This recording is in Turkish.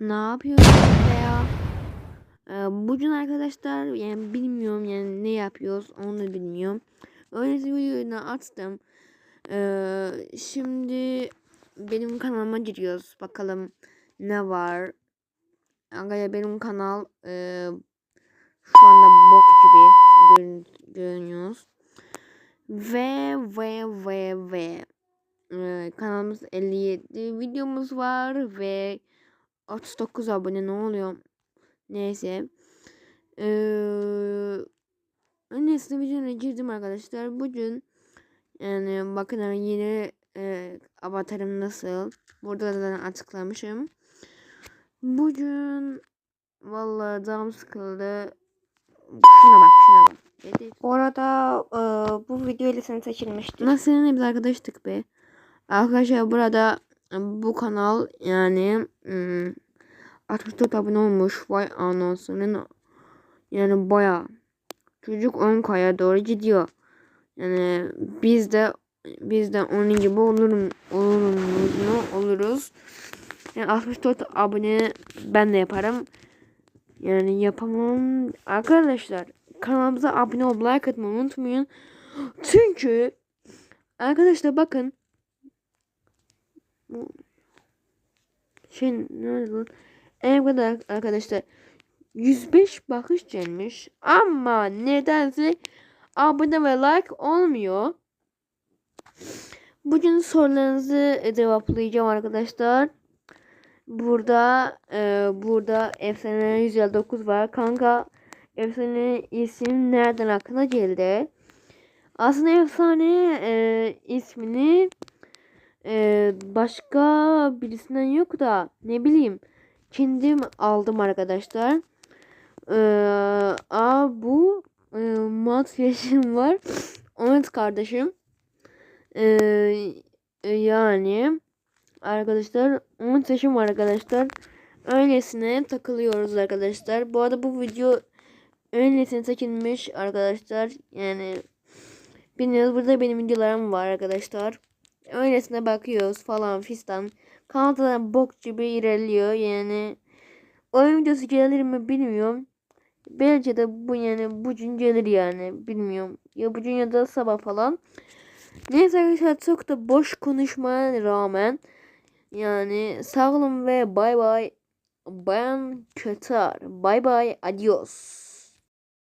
Ne yapıyorsun ya? Ee, bugün arkadaşlar yani bilmiyorum yani ne yapıyoruz onu da bilmiyorum. Öylesi videoyu da açtım. Ee, şimdi benim kanalıma giriyoruz. Bakalım ne var. Arkadaşlar benim kanal e, şu anda bok gibi görün, görünüyoruz. Ve ve ve ve e, kanalımız 57 videomuz var ve 39 abone ne oluyor? Neyse. Ee, neyse videoya girdim arkadaşlar. Bugün yani bakın yeni e, avatarım nasıl. Burada zaten açıklamışım. Bugün vallahi canım sıkıldı. Şuna bak şuna bak. Dedi. Bu arada e, bu video ile sen seçilmişti. Nasıl biz arkadaştık be. Arkadaşlar burada bu kanal yani ım, 64 abone olmuş. Vay anasının yani baya çocuk 10 kaya doğru gidiyor. Yani biz de biz de onun gibi olurum oluruz mu oluruz. Yani 64 abone ben de yaparım. Yani yapamam. Arkadaşlar kanalımıza abone olup like atmayı unutmayın. Çünkü arkadaşlar bakın şey nerede lan? Evet arkadaşlar 105 bakış gelmiş ama nedense abone ve like olmuyor. Bugün sorularınızı cevaplayacağım arkadaşlar. Burada e, burada efsane 159 var. Kanka efsane isim nereden aklına geldi? Aslında efsane e, ismini e, başka birisinden yok da ne bileyim kendim aldım arkadaşlar. E, a bu e, mat yaşım var. Onat kardeşim. E, e, yani arkadaşlar 10 yaşım arkadaşlar. Öylesine takılıyoruz arkadaşlar. Bu arada bu video öylesine çekilmiş arkadaşlar. Yani bilmiyoruz burada benim videolarım var arkadaşlar. Öylesine bakıyoruz falan fistan. Kanalda bok gibi ilerliyor yani. Oyun videosu gelir mi bilmiyorum. Belki de bu yani bugün gelir yani bilmiyorum. Ya bugün ya da sabah falan. Neyse arkadaşlar çok da boş konuşmaya rağmen yani sağ olun ve bay bay. Ben Kötar. Bay bay. Adios.